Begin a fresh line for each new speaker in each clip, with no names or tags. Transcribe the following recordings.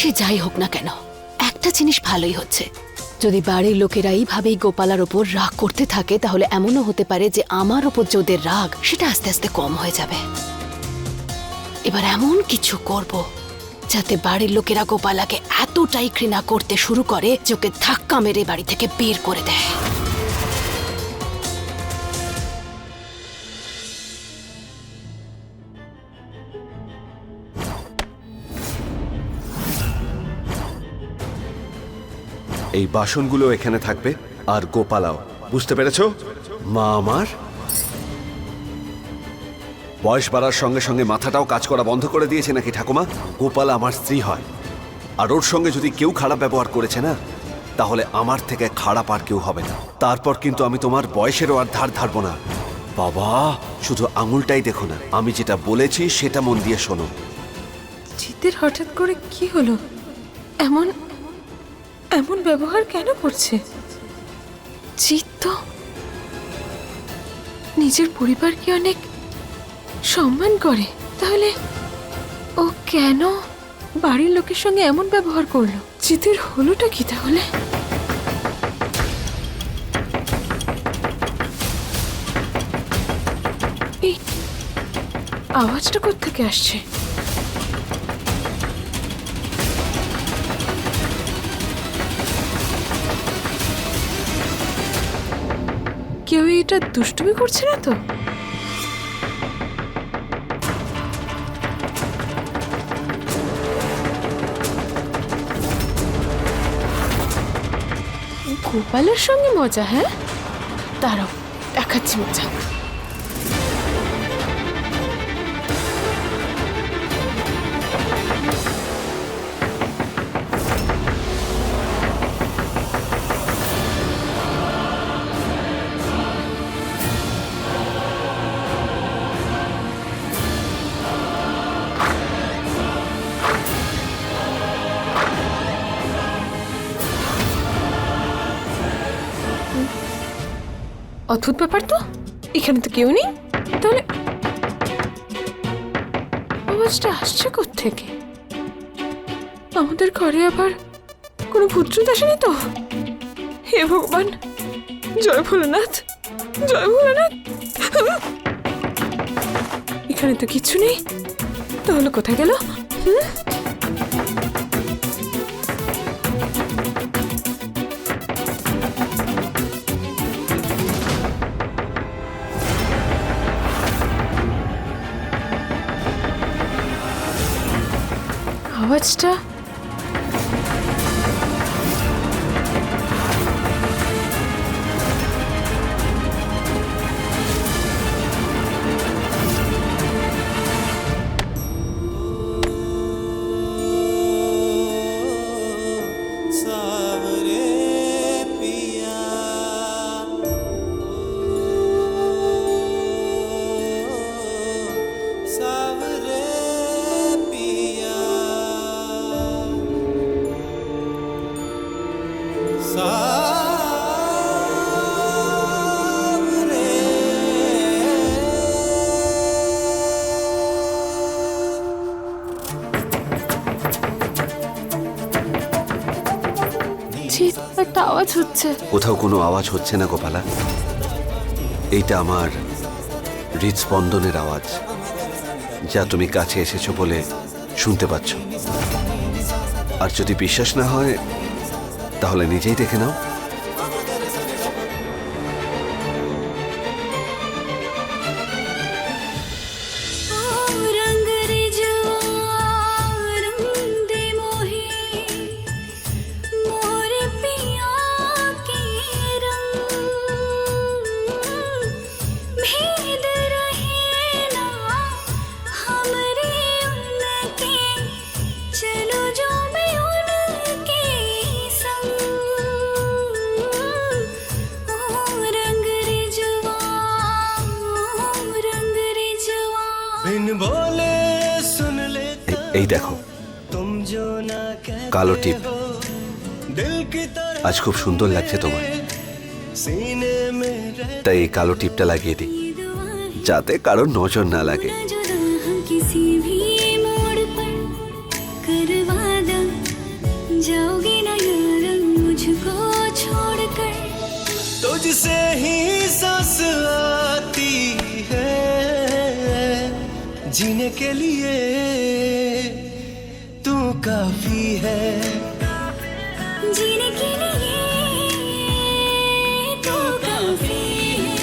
সে যাই হোক না কেন, একটা জিনিস ভালোই হচ্ছে। যদি বাড়ির লোকেরা এইভাবেই গোপালার ওপর রাগ করতে থাকে, তাহলে এমনও হতে পারে যে আমার ওপর যে ওদের রাগ, সেটা আস্তে আস্তে কম হয়ে যাবে। এবার এমন কিছু করব, যাতে বাড়ির লোকেরা গোপালাকে এতটাই ঘৃণা করতে শুরু করে যে ওকে ধাক্কা মেরে বাড়ি থেকে বের করে দেয়।
এই বাসনগুলো এখানে থাকবে আর গোপালাও। বুঝতে পেরেছ? মা আমার? বয়স বাড়ার সঙ্গে সঙ্গে মাথাটাও কাজ করা বন্ধ করে দিয়েছে নাকি ঠাকুমা? গোপাল আমার স্ত্রী হয়। আর ওর সঙ্গে যদি কেউ খারাপ ব্যবহার করেছে না, তাহলে আমার থেকে খারাপ আর কেউ হবে না। তারপর কিন্তু আমি তোমার বয়সেরও আর ধার ধারবো না। বাবা, শুধু আঙুলটাই দেখো না। আমি যেটা বলেছি সেটা মন দিয়ে শোনো।
জিতের হঠাৎ করে কি হলো? এমন এমন ব্যবহার কেন করছে? জিত তো নিজের পরিবারকে অনেক সম্মান করে। তাহলে ও কেন বাড়ির লোকের সঙ্গে এমন ব্যবহার করল? জিতের হলোটা কি তাহলে? আওয়াজটা কোত্থেকে আসছে? কেউ এটা দুষ্টুমি করছে না তো? গোপালের সঙ্গে মজা হ্যাঁ? দাঁড়াও দেখাচ্ছি মজা। অদ্ভুত ব্যাপার তো? এখানে তো কেউ নেই। তাহলে আওয়াজটা আসছে থেকে আমাদের ঘরে আবার কোনো ভূতরূত আসেনি তো? হে ভগবান, জয় ভোলানাথ জয় ভোলানাথ। এখানে তো কিচ্ছু নেই। তাহলে কোথায় গেল? হুম? আওয়াজটা হচ্ছে?
কোথাও কোনো আওয়াজ হচ্ছে না, গোপালা। এইটা আমার হৃদস্পন্দনের আওয়াজ, যা তুমি কাছে এসেছ বলে শুনতে পাচ্ছ। আর যদি বিশ্বাস না হয়, তাহলে নিজেই দেখে নাও। এই- এই দেখো
तुम जो ना कहते
কালো টিপ
हो दिल की तरह
আজ খুব সুন্দর লাগছে তোমার
सीने में रह
তাই এই কালো টিপটা লাগিয়ে দিই যাতে কারোর নজর না লাগে
जो राह किसी भी मोड़ पर करवा दो जाओगे ना यार मुझको छोड़कर
तुझसे ही सांस आती है जीने के लिए तू काफी है
जीने के लिए तो काफी है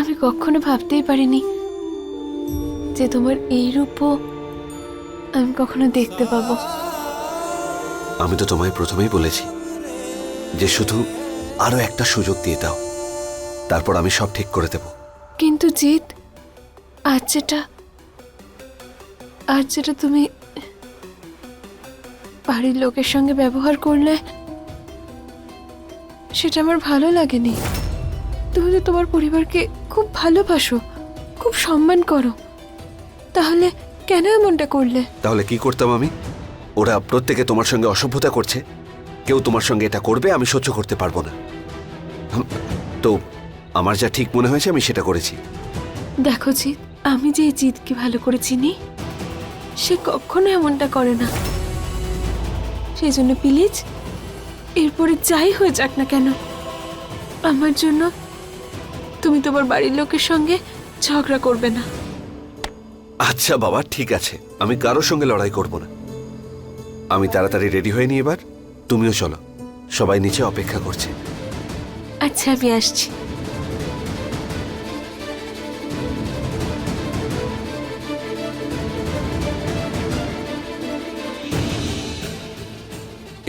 আমি কখনো ভাবতেই পারিনি যে তোমার এই রূপও আমি কখনো দেখতে পাবো
আমি তো তোমায় প্রথমেই বলেছি যে শুধু আরো একটা সুযোগ দিয়ে দাও তারপর আমি সব ঠিক করে দেব
কিন্তু জিৎ আজ যেটা আজ যেটা তুমি বাড়ির লোকের সঙ্গে ব্যবহার করলে সেটা আমার ভালো লাগেনি। তুমি তো তোমার পরিবারকে খুব ভালোবাসো খুব সম্মান করো। তাহলে কেন এমনটা করলে?
তাহলে কি করতাম আমি? ওরা প্রত্যেকে তোমার সঙ্গে অসভ্যতা করছে। কেউ তোমার সঙ্গে এটা করবে আমি সহ্য করতে পারব না। তো আমার যা ঠিক মনে হয়েছে আমি সেটা করেছি।
দেখো জিৎ আমি যে জিৎকে ভালো করে চিনি সে কখনো এমনটা করে না। সেই জন্য প্লিজ এরপরে যাই হয়ে যাক না কেন। আমার জন্য তুমি তোমার বাড়ির লোকের সঙ্গে ঝগড়া করবে না।
আচ্ছা বাবা ঠিক আছে। আমি কারোর সঙ্গে লড়াই করব না। আমি তাড়াতাড়ি রেডি হয়ে নি এবার। তুমিও চলো। সবাই নিচে অপেক্ষা করছে।
আচ্ছা আমি আসছি।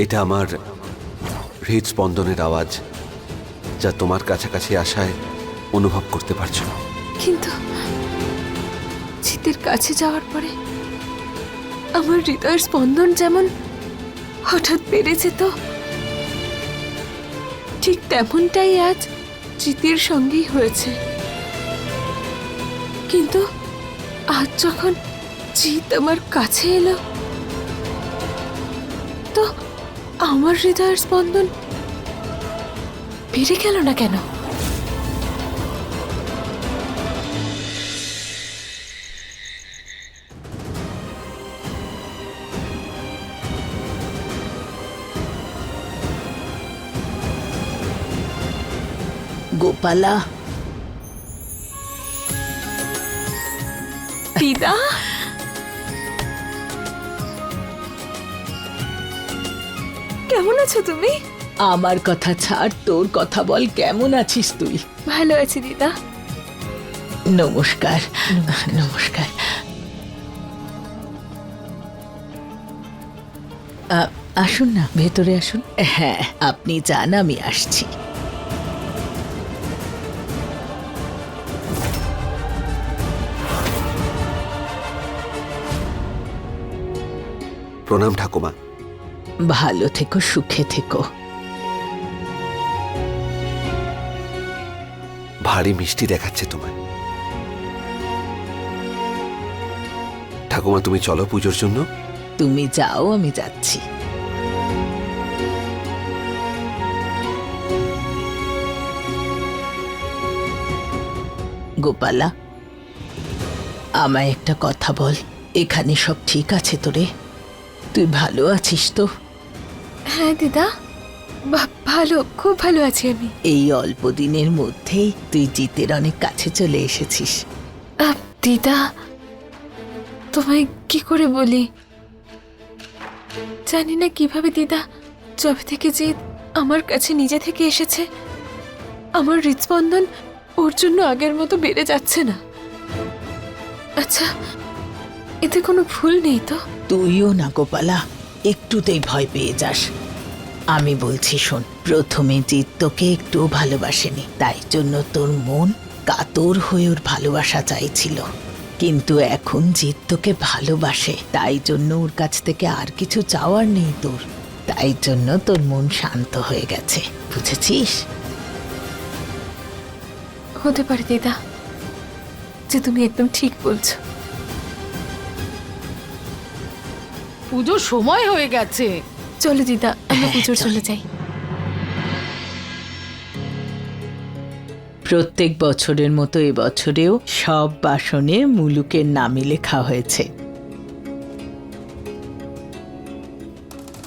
এটা আমার হৃদস্পন্দনের আওয়াজ যা তোমার কাছাকাছি আসায় অনুভব করতে পারছ।
কিন্তু জিতের কাছে যাওয়ার পরে আমার হৃদয়ের স্পন্দন যেমন হঠাৎ বেড়ে যেত ঠিক তেমনটাই আজ জিতের সঙ্গেই হয়েছে। কিন্তু আজ যখন জিত আমার কাছে এলো, তো আমার হৃদয়ের স্পন্দন বেড়ে গেল না কেন?
গোপালা।
দিদা কেমন আছো তুমি?
আমার কথা ছাড় তোর কথা বল কেমন আছিস তুই?
ভালো আছি দিদা।
নমস্কার নমস্কার। আ- আসুন না ভেতরে আসুন। হ্যাঁ আপনি যান আমি আসছি।
প্রণাম ঠাকুমা।
ভালো থেকো সুখে থেকো।
ভারী মিষ্টি দেখাচ্ছে তোমায়। ঠাকুমা তুমি চলো পুজোর জন্য।
তুমি যাও আমি যাচ্ছি। গোপালা আমায় একটা কথা বল। এখানে সব ঠিক আছে তোরে তুই ভালো আছিস তো?
হ্যাঁ দিদা। ভালো খুব ভালো আছি আমি।
এই অল্প দিনের মধ্যেই তুই জিতের অনেক কাছে চলে এসেছিস।
দিদা তোমায় কি করে বলি? জানি না কীভাবে দিদা যবে থেকে যে আমার কাছে নিজে থেকে এসেছে আমার হৃদস্পন্দন ওর জন্য আগের মতো বেড়ে যাচ্ছে না। আচ্ছা এতে কোনো ভুল নেই তো?
তুইও না গোপালা। একটুতেই ভয় পেয়ে যাস। আমি বলছি শোন, প্রথমে জিৎ তোকে একটুও ভালোবাসেনি, তাই জন্য তোর মন কাতর হয়ে ওর ভালোবাসা চাইছিল। কিন্তু এখন জিৎ তোকে ভালোবাসে, তাই জন্য ওর কাছ থেকে আর কিছু চাওয়ার নেই তোর। তাই জন্য তোর মন শান্ত হয়ে গেছে, বুঝেছিস?
হতে পারে দিদা, যে তুমি একদম ঠিক বলছো।
পুজোর সময় হয়ে গেছে।
চলো দিদা আমরা পুজোর চলে। যাই।
প্রত্যেক বছরের মতো এবছরেও সব বাসনে মুলুকের নামে লেখা হয়েছে।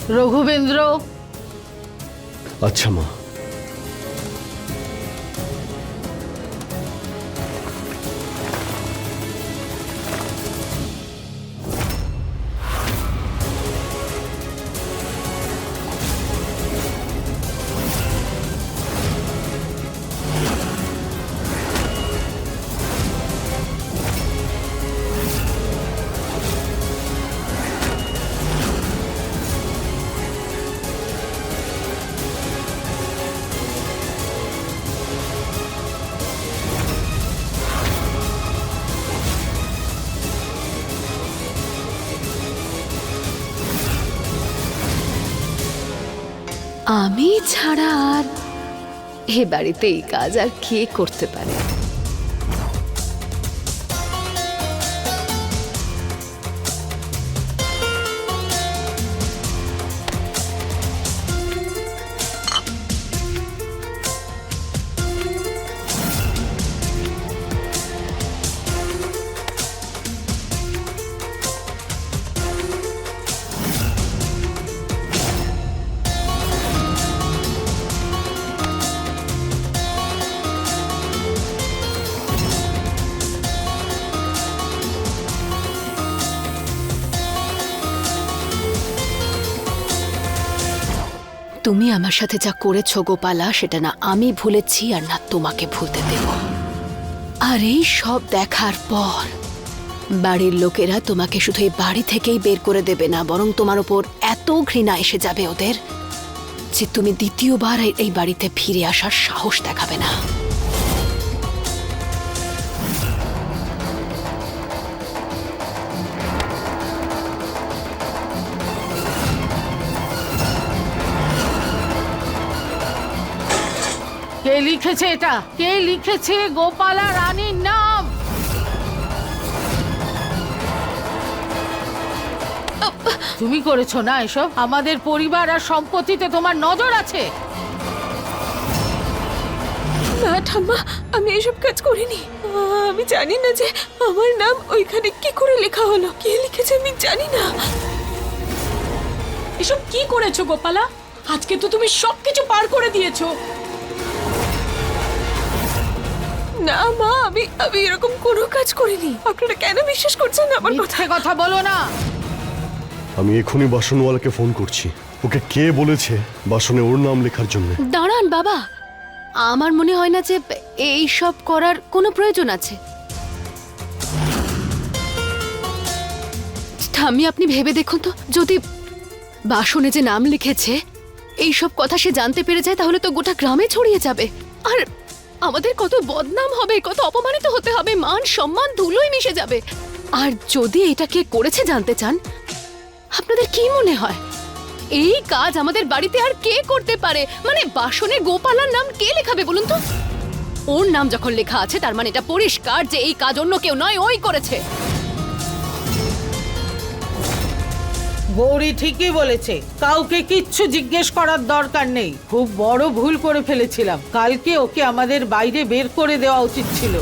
রঘুবেন্দ্র।
আচ্ছা মা।
আমি ছাড়া আর এ বাড়িতে এই কাজ আর কে করতে পারে? তুমি আমার সাথে যা করেছ, গোপালা, সেটা না আমি ভুলেছি আর না তোমাকে ভুলতে দেব। আর এই সব দেখার পর বাড়ির লোকেরা তোমাকে শুধু এই বাড়ি থেকেই বের করে দেবে না, বরং তোমার ওপর এত ঘৃণা এসে যাবে ওদের যে তুমি দ্বিতীয়বার এই- বাড়িতে ফিরে আসার সাহস দেখাবে না।
লিখেছে এটা? কে লিখেছে গোপালা রানীর নাম? তুমি করেছ না এসব? আমাদের পরিবার আর সম্পত্তিতে তোমার নজর আছে।
না, ঠাম্মা, আমি এসব কাজ করিনি। আমি জানি না যে আমার নাম ওইখানে কি করে লেখা হলো। কে লিখেছে আমি জানি না।
এসব কি করেছ, গোপালা? আজকে তো তুমি সবকিছু পার করে দিয়েছ।
না মা আমি আমি এরকম কোনো কাজ করিনি। আপনারা কেন বিশ্বাস করছেন না আমার কথা?
মিথ্যে কথা বলো না।
আমি এখনই বাসনওয়ালাকে ফোন করছি। ওকে কে বলেছে বাসনে ওর নাম লেখার জন্য?
দাঁড়ান বাবা। আমার মনে হয় না যে এই সব করার কোনো প্রয়োজন আছে। ঠাম্মি আপনি ভেবে দেখুন তো যদি বাসনে যে নাম লিখেছে এই সব কথা সে জানতে পেরে যায় তাহলে তো গোটা গ্রামে ছড়িয়ে যাবে। আর আমাদের কত বদনাম হবে, কত অপমানিত হতে হবে, মান সম্মান ধুলোই মিশে যাবে। আর যদি এটা কে করেছে জানতে চান, আপনাদের কি মনে হয়? এই কাজ আমাদের বাড়িতে আর কে করতে পারে? মানে বাসনে গোপালার নাম কে লেখাবে বলুন তো? ওর নাম যখন লেখা আছে, তার মানে এটা পরিষ্কার যে এই কাজ অন্য কেউ নয়, ওই করেছে।
গৌরী ঠিকই বলেছে কাউকে কিচ্ছু জিজ্ঞেস করার দরকার নেই। খুব বড় ভুল করে ফেলেছিলাম। কালকে ওকে আমাদের বাইরে বের করে দেওয়া উচিত ছিল।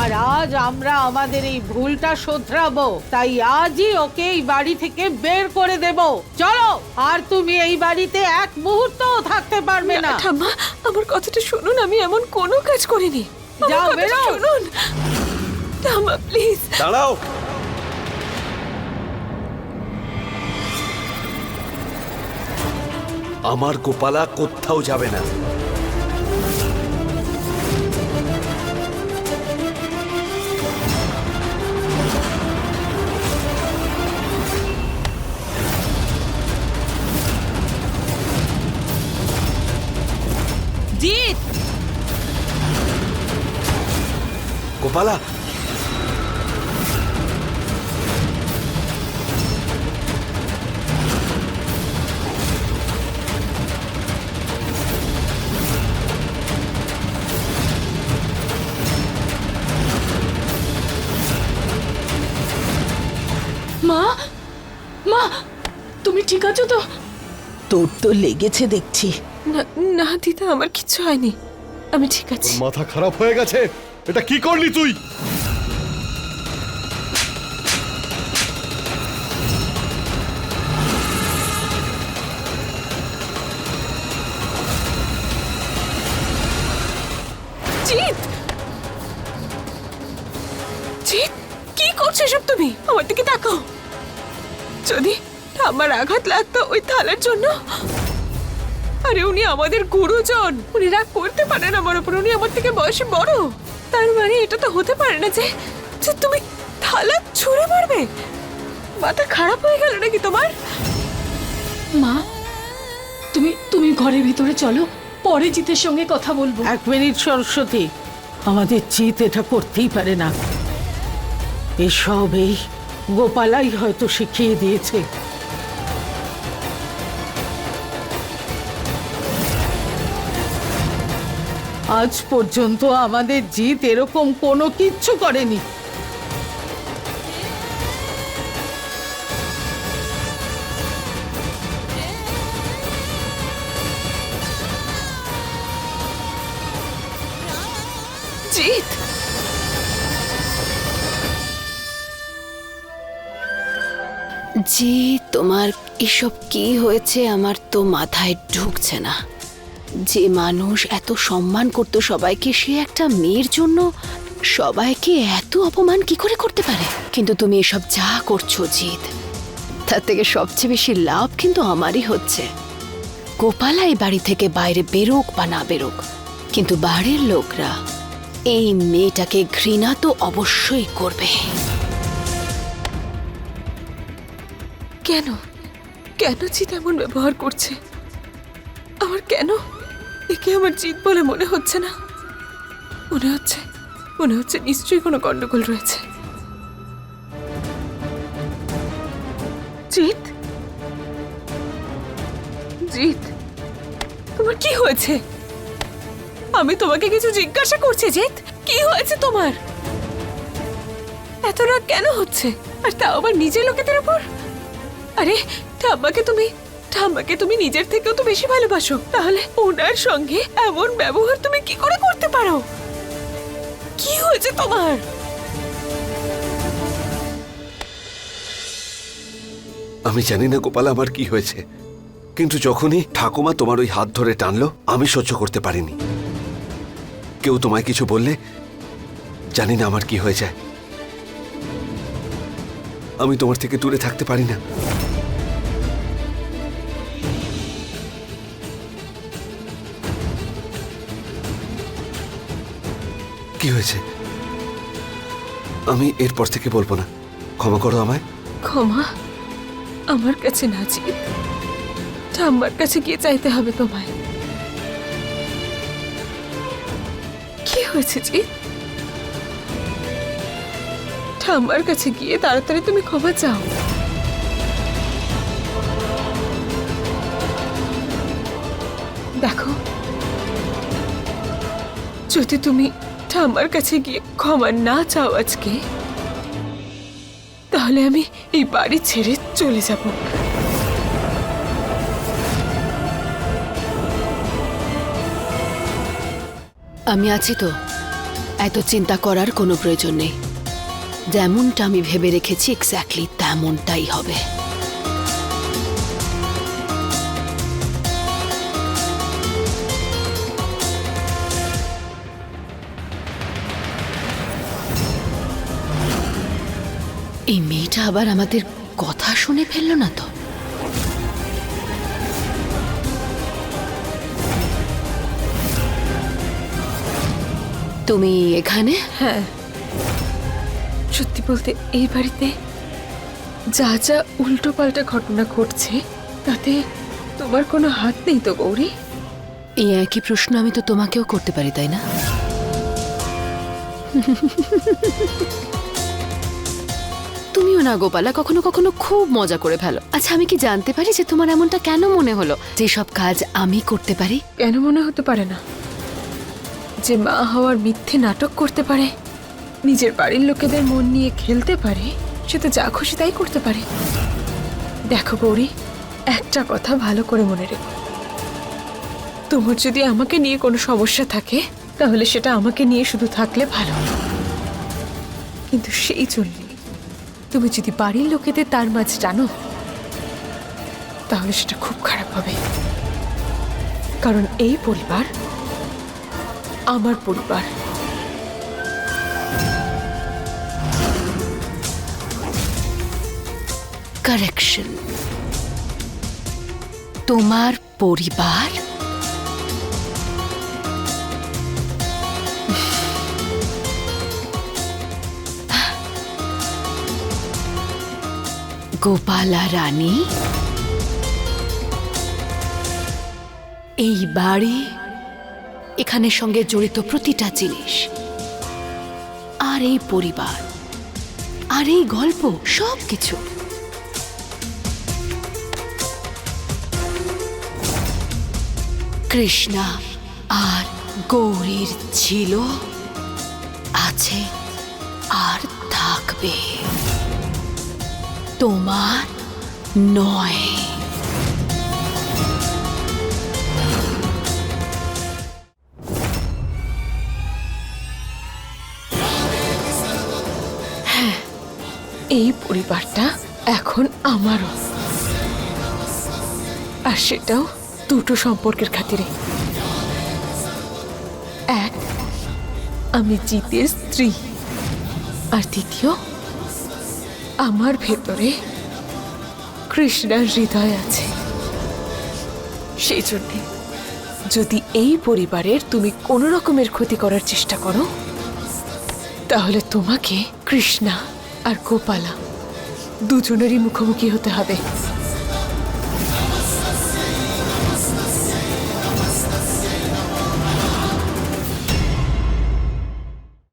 আর আজ আমরা আমাদের এই ভুলটা শোধরাবো। তাই আজই ওকে এই বাড়ি থেকে বের করে দেব। চলো আর তুমি এই বাড়িতে এক মুহূর্তও থাকতে পারবে না।
ঠাম্মা আমার কথাটা শুনুন আমি এমন কোনো কাজ করিনি।
যাও, বেরো।
শুনুন। ঠাম্মা প্লিজ।
দাঁড়াও। আমার গোপালা কোথাও যাবে না। গোপালা
ঠিক আছো তো?
তোর তো লেগেছে দেখছি।
না না দিদা আমার কিছু হয়নি। আমি ঠিক আছি।
মাথা খারাপ হয়ে গেছে? এটা কি করলি তুই? জিৎ কি করছ এসব তুমি? আমার দিকে তাকাও।
যদি আমার আঘাত লাগতো ওই থালার জন্য। আরে উনি আমাদের গুরুজন। উনি রাগ করতে পারেন আমার উপর উনি আমার থেকে বয়সে বড়। তার মানে এটা তো হতে পারে না যে যে তুমি থালা ছুঁড়ে মারবে। মাথা খারাপ হয়ে গেল নাকি তোমার?
মা তুমি তুমি ঘরের ভিতরে চলো পরে জিতের সঙ্গে কথা বলব।
এক মিনিট সরস্বতী আমাদের চিত এটা করতেই পারে না। এসব এই গোপালাই হয়তো শিখিয়ে দিয়েছে। আজ পর্যন্ত আমাদের জিত এরকম কোনো কিচ্ছু করেনি।
জিত
জি তোমার এসব কি হয়েছে আমার তো মাথায় ঢুকছে না। যে মানুষ এত সম্মান করতো সবাইকে, সে একটা মেয়ের জন্য সবাইকে এত অপমান কি করে করতে পারে? কিন্তু তুমি এসব যা করছ জিত তার থেকে সবচেয়ে বেশি লাভ কিন্তু আমারই হচ্ছে। গোপালা এই বাড়ি থেকে বাইরে বেরোক বা না বেরোক, কিন্তু বাড়ির লোকরা এই মেয়েটাকে ঘৃণা তো অবশ্যই করবে।
কেন? কেন জিত এমন ব্যবহার করছে? আমার কেন একে আমার জিত বলে মনে হচ্ছে না। মনে হচ্ছে মনে হচ্ছে নিশ্চয়ই কোনো গন্ডগোল রয়েছে। জিত? জিত, তোমার কি হয়েছে? আমি তোমাকে কিছু জিজ্ঞাসা করছি, জিত। কি হয়েছে তোমার? এত রাগ কেন হচ্ছে? আর তাও আবার নিজের লোকেদের উপর? আরে ঠাম্মাকে তুমি ঠাম্মাকে তুমি নিজের থেকেও তো বেশি ভালোবাসো। তাহলে ওনার সঙ্গে এমন ব্যবহার তুমি কি করে করতে পারো? কি হয়েছে তোমার?
আমি জানি না গোপাল আমার কি হয়েছে, কিন্তু যখনই ঠাকুমা তোমার ওই হাত ধরে টানলো, আমি সহ্য করতে পারিনি। কেউ তোমায় কিছু বললে, জানি না আমার কি হয়ে যায়। আমি তোমার থেকে দূরে থাকতে পারি না। কি হয়েছে? আমি এরপর থেকে বলব না। ক্ষমা করো আমায়।
ক্ষমা আমার কাছে না জিত ঠাম্মার কাছে গিয়ে চাইতে হবে তোমায়। কি হয়েছে জিত ঠাম্মার কাছে গিয়ে তাড়াতাড়ি তুমি ক্ষমা চাও। দেখো, যদি তুমি ঠাম্মার কাছে গিয়ে ক্ষমা না চাও আজকে, তাহলে আমি এই বাড়ি ছেড়ে চলে যাব।
আমি আছি তো। এত চিন্তা করার কোনো প্রয়োজন নেই। যেমনটা আমি ভেবে রেখেছি এক্স্যাক্টলি তেমনটাই হবে। এই মেয়েটা আবার আমাদের কথা শুনে ফেলল না তো? তুমি এখানে?
হ্যাঁ। সত্যি বলতে এই বাড়িতে যা যা উল্টো পাল্টা ঘটনা ঘটছে তাতে তোমার কোনো হাত নেই তো গৌরী?
এই একই প্রশ্ন আমি তো তোমাকেও করতে পারি তাই না? তুমিও না, গোপালা, কখনো কখনো খুব মজা করে ফেলো। আচ্ছা আমি কি জানতে পারি যে তোমার এমনটা কেন মনে হলো? যে সব কাজ আমি করতে পারি?
কেন মনে হতে পারে না? যে মা হওয়ার মিথ্যে নাটক করতে পারে, নিজের বাড়ির লোকেদের মন নিয়ে খেলতে পারে, সে তো যা খুশি তাই করতে পারে। দেখো গৌরী, একটা কথা ভালো করে মনে রেখো। তোমার যদি আমাকে নিয়ে কোনো সমস্যা থাকে, তাহলে সেটা আমাকে নিয়ে শুধু থাকলে ভালো। কিন্তু সেই জন্য তুমি যদি বাড়ির লোকেদের তার মাঝ জানো, তাহলে সেটা খুব খারাপ হবে। কারণ এই পরিবার আমার পরিবার।
কারেকশন তোমার পরিবার গোপালা রানী? এই বাড়ি এখানে সঙ্গে জড়িত প্রতিটা জিনিস। আর এই পরিবার, আর এই গল্প সব কিছু কৃষ্ণা আর গৌরীর ছিল, আছে আর থাকবে। তোমার নয়।
এই পরিবারটা এখন আমারও। আর সেটাও দুটো সম্পর্কের খাতিরে। এক, আমি জিতের স্ত্রী। আর দ্বিতীয় আমার ভেতরে কৃষ্ণার হৃদয় আছে। সেই জন্যে যদি এই পরিবারের তুমি কোনো রকমের ক্ষতি করার চেষ্টা করো, তাহলে তোমাকে কৃষ্ণা আর গোপালা দুজনেরই মুখোমুখি হতে হবে।